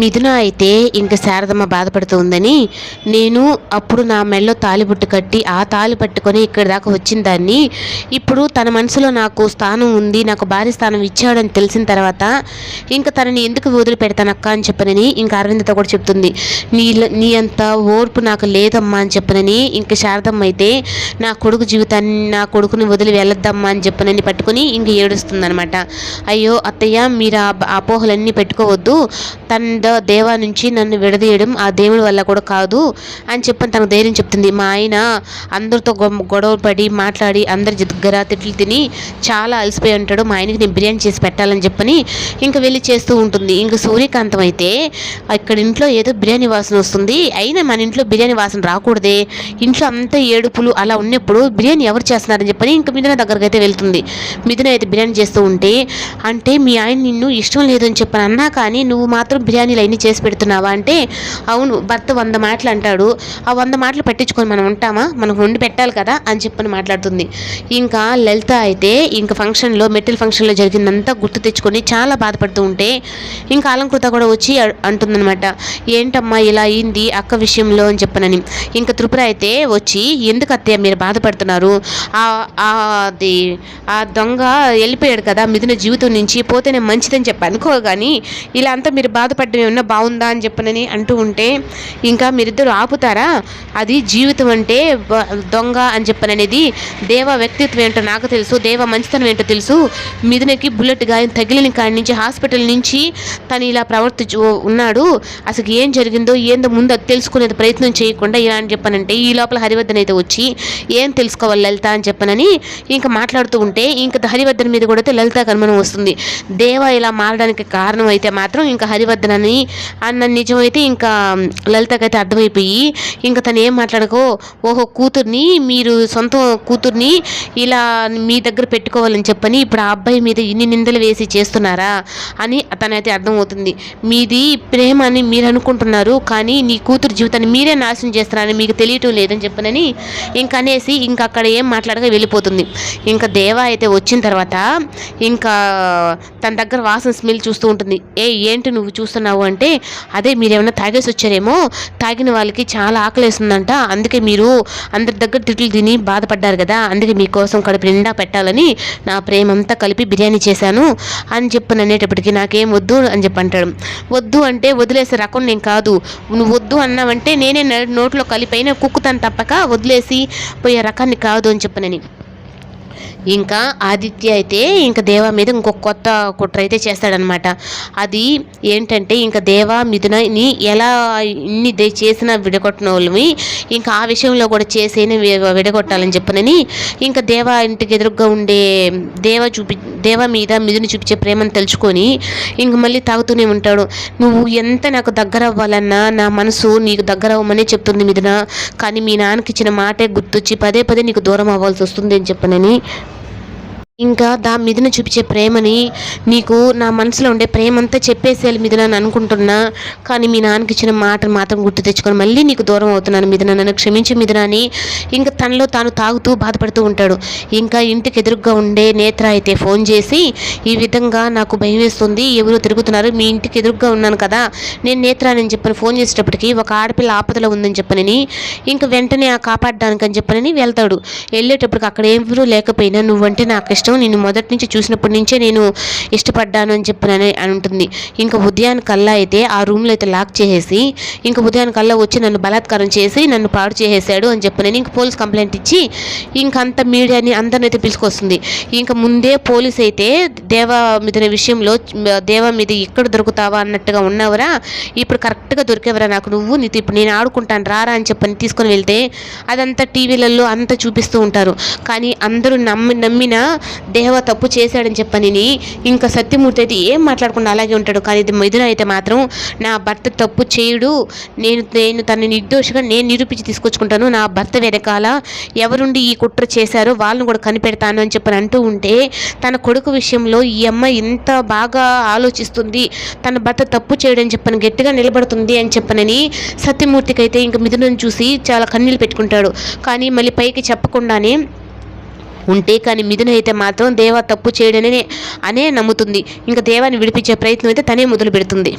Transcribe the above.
మిథున అయితే ఇంక శారదమ్మ బాధపడుతూ ఉందని నేను అప్పుడు నా మెడలో తాలిబుట్టు కట్టి ఆ తాలి పట్టుకొని ఇక్కడి దాకా వచ్చిన దాన్ని. ఇప్పుడు తన మనసులో నాకు స్థానం ఉంది నాకు భారీ స్థానం ఇచ్చాడని తెలిసిన తర్వాత ఇంకా తనని ఎందుకు వదిలిపెడతానక్క అని చెప్పనని ఇంకా అరవిందతో కూడా చెప్తుంది. నీ నీ అంత ఓర్పు నాకు లేదమ్మా అని చెప్పనని ఇంకా శారదమ్మ అయితే నా కొడుకు జీవితాన్ని నా కొడుకుని వదిలి వెళ్ళొద్దమ్మా అని చెప్పనని పట్టుకొని ఇంక ఏడుస్తుందనమాట అయ్యో అత్తయ్య మీరు ఆ అపోహలన్నీ పెట్టుకోవద్దు. తన ద- దేవా నుంచి నన్ను విడదీయడం ఆ దేవుడి వల్ల కూడా కాదు అని చెప్పని తనకు ధైర్యం చెప్తుంది. మా ఆయన అందరితో గొ- గొడవ పడి మాట్లాడి అందరి దగ్గర తిట్లు తిని చాలా అలసిపోయి ఉంటాడు. మా ఆయనకి నేను బిర్యానీ చేసి పెట్టాలని చెప్పని ఇంకా వెళ్ళి చేస్తూ ఉంటుంది. ఇంకా సూర్యకాంతం అయితే ఇక్కడ ఇంట్లో ఏదో బిర్యానీ వాసన వస్తుంది. అయినా మన ఇంట్లో బిర్యానీ వాసన రాకూడదే. ఇంట్లో అంతా ఏడుపులు అలా ఉన్నప్పుడు బిర్యానీ ఎవరు చేస్తున్నారని చెప్పని ఇంకా మిథున దగ్గరకు అయితే వెళ్తుంది. మిథున అయితే బిర్యానీ చేస్తూ ఉంటే అంటే మీ ఆయన నిన్ను ఇష్టం లేదని చెప్పని అన్నా కానీ నువ్వు మాత్రం బిర్యానీ బిర్యానీలు అన్నీ చేసి పెడుతున్నావా అంటే అవును భర్త వంద మాటలు అంటాడు. ఆ వంద మాటలు పట్టించుకొని మనం ఉంటామా? మనకు వండి పెట్టాలి కదా అని చెప్పని మాట్లాడుతుంది. ఇంకా లలిత అయితే ఇంకా ఫంక్షన్లో మెట్టెల్ ఫంక్షన్లో జరిగిందంతా గుర్తు తెచ్చుకొని చాలా బాధపడుతూ ఉంటే ఇంకా అలంకృత కూడా వచ్చి అంటుందన్నమాట. ఏంటమ్మా ఇలా అయింది అక్క విషయంలో? అని చెప్పనని. ఇంకా త్రిపుర అయితే వచ్చి ఎందుకు అత్తయ్య మీరు బాధపడుతున్నారు? ఆ అది ఆ దొంగ వెళ్ళిపోయాడు కదా మిథున జీవితం నుంచి పోతేనే మంచిదని చెప్పి అనుకో కానీ ఇలా అంతా మీరు బాధపడ్డ ఏమన్నా బాగుందా అని చెప్పనని అంటూ ఉంటే ఇంకా మీరిద్దరు ఆపుతారా? అది జీవితం అంటే దొంగ అని చెప్పననేది దేవ వ్యక్తిత్వం ఏంటో నాకు తెలుసు దేవ మంచితనం ఏంటో తెలుసు. మిథునకి బుల్లెట్ గాయం తగిలిన కాడి నుంచి హాస్పిటల్ నుంచి తను ఇలా ప్రవర్తించు ఉన్నాడు. అసలు ఏం జరిగిందో ఏందో ముందు అది తెలుసుకునేది ప్రయత్నం చేయకుండా ఇలా అని చెప్పనంటే ఈ లోపల హరివర్ధన్ అయితే వచ్చి ఏం తెలుసుకోవాలి లలిత అని చెప్పనని ఇంకా మాట్లాడుతూ ఉంటే ఇంకా హరివర్ధన్ మీద కూడా అయితే లలిత కనుమనం వస్తుంది. దేవ ఇలా మారడానికి కారణం అయితే మాత్రం ఇంకా హరివర్ధన్ అని అన్న నిజమైతే ఇంకా లలితకైతే అర్థమైపోయి ఇంకా తను ఏం మాట్లాడకో ఓహో కూతుర్ని మీరు సొంత కూతుర్ని ఇలా మీ దగ్గర పెట్టుకోవాలని చెప్పని ఇప్పుడు ఆ అబ్బాయి మీద ఇన్ని నిందలు వేసి చేస్తున్నారా అని తనైతే అర్థమవుతుంది. మీది ప్రేమ అని మీరు అనుకుంటున్నారు కానీ నీ కూతురు జీవితాన్ని మీరే నాశనం చేస్తున్నారని మీకు తెలియటం లేదని చెప్పనని ఇంకా అనేసి ఇంకా అక్కడ ఏం మాట్లాడక వెళ్ళిపోతుంది. ఇంకా దేవ అయితే వచ్చిన తర్వాత ఇంకా తన దగ్గర వాసన స్మెల్ చూస్తూ ఉంటుంది. ఏ ఏంటి నువ్వు చూస్తున్నావు? అంటే అదే మీరు ఏమైనా తాగేసి వచ్చారేమో తాగిన వాళ్ళకి చాలా ఆకలేస్తుందంట. అందుకే మీరు అందరి దగ్గర తిట్లు తిని బాధపడ్డారు కదా అందుకే మీకోసం కడుపు నిండా పెట్టాలని నా ప్రేమంతా కలిపి బిర్యానీ చేశాను అని చెప్పి అనేటప్పటికి నాకేం వద్దు అని చెప్పి అంటాడు. వద్దు అంటే వదిలేసే రకం నేను కాదు. నువ్వు వద్దు అన్నావంటే నేనే నోట్లో కలిపైన కుక్కుతాను తప్పక వదిలేసి పోయే రకాన్ని కాదు అని చెప్పనని. ఇంకా ఆదిత్య అయితే ఇంకా దేవా మీద ఇంకొక కొత్త కుట్ర అయితే చేస్తాడనమాట. అది ఏంటంటే ఇంకా దేవా మిథునని ఎలా ఇన్ని దే చేసిన విడగొట్టిన వాళ్ళవి ఇంకా ఆ విషయంలో కూడా చేసేనే విడగొట్టాలని చెప్పనని ఇంకా దేవా ఇంటికి ఎదురుగ్గా ఉండే దేవ చూపి దేవ మీద మిథుని చూపించే ప్రేమను తెలుసుకొని ఇంక మళ్ళీ తాగుతూనే ఉంటాడు. నువ్వు ఎంత నాకు దగ్గర అవ్వాలన్నా నా మనసు నీకు దగ్గర అవ్వమనే చెప్తుంది మిథున. కానీ మీ నాన్నకి ఇచ్చిన మాటే గుర్తొచ్చి పదే పదే నీకు దూరం అవ్వాల్సి వస్తుంది అని చెప్పనని ఇంకా దా మిథున చూపించే ప్రేమని నీకు నా మనసులో ఉండే ప్రేమంతా చెప్పేసేయాలి మీద అని అనుకుంటున్నా. కానీ మీ నాన్నకి ఇచ్చిన మాటను మాత్రం గుర్తు తెచ్చుకొని మళ్ళీ నీకు దూరం అవుతున్నాను మిథున. నన్ను క్షమించు మీద అని ఇంకా తనలో తాను తాగుతూ బాధపడుతూ ఉంటాడు. ఇంకా ఇంటికి ఎదురుగ్గా ఉండే నేత్ర అయితే ఫోన్ చేసి ఈ విధంగా నాకు భయం వేస్తుంది. ఎవరు తిరుగుతున్నారు. మీ ఇంటికి ఎదురుగ్గా ఉన్నాను కదా. నేను నేత్ర అని చెప్పని ఫోన్ చేసేటప్పటికి ఒక ఆడపిల్ల ఆపదలో ఉందని చెప్పనని ఇంకా వెంటనే ఆ కాపాడడానికి అని చెప్పనని వెళ్తాడు. వెళ్ళేటప్పటికి అక్కడ ఎవరూ లేకపోయినా నువ్వంటే నాకు ఇష్టం నేను మొదటి నుంచి చూసినప్పటి నుంచే నేను ఇష్టపడ్డాను అని చెప్పిన అని ఉంటుంది. ఇంకా ఉదయాన్ కల్లా అయితే ఆ రూమ్లో అయితే లాక్ చేసేసి ఇంకా ఉదయాన్ కల్లా వచ్చి నన్ను బలాత్కారం చేసి నన్ను పాడు చేసేసాడు అని చెప్పనని ఇంక పోలీస్ కంప్లైంట్ ఇచ్చి ఇంక అంత మీడియాని అందరిని అయితే పిలుచుకొస్తుంది. ఇంకా ముందే పోలీస్ అయితే దేవా మీద విషయంలో దేవా మీద ఎక్కడ దొరుకుతావా అన్నట్టుగా ఉన్నవరా ఇప్పుడు కరెక్ట్గా దొరికేవరా నాకు నువ్వు నీతో ఇప్పుడు నేను ఆడుకుంటాను రారా అని చెప్పని తీసుకొని వెళ్తే అదంతా టీవీలలో అంతా చూపిస్తూ ఉంటారు. కానీ అందరూ నమ్మి నమ్మిన దేవ తప్పు చేశాడని చెప్పని ఇంకా సత్యమూర్తి అయితే ఏం మాట్లాడకుండా అలాగే ఉంటాడు. కానీ ఇది మిథున అయితే మాత్రం నా భర్త తప్పు చేయడు. నేను నేను తన నిర్దోషిగా నేను నిరూపించి తీసుకొచ్చుకుంటాను. నా భర్త వెనకాల ఎవరుండి ఈ కుట్ర చేశారో వాళ్ళని కూడా కనిపెడతాను అని చెప్పని అంటూ ఉంటే తన కొడుకు విషయంలో ఈ అమ్మాయి ఇంత బాగా ఆలోచిస్తుంది. తన భర్త తప్పు చేయడని చెప్పని గట్టిగా నిలబడుతుంది అని చెప్పనని సత్యమూర్తికి అయితే ఇంక మిథునను చూసి చాలా కన్నీళ్ళు పెట్టుకుంటాడు. కానీ మళ్ళీ పైకి చెప్పకుండానే ఉంటే కానీ మిథున అయితే మాత్రం దేవ తప్పు చేయడనే అనే నమ్ముతుంది. ఇంకా దేవాన్ని విడిపించే ప్రయత్నం అయితే తనే మొదలు పెడుతుంది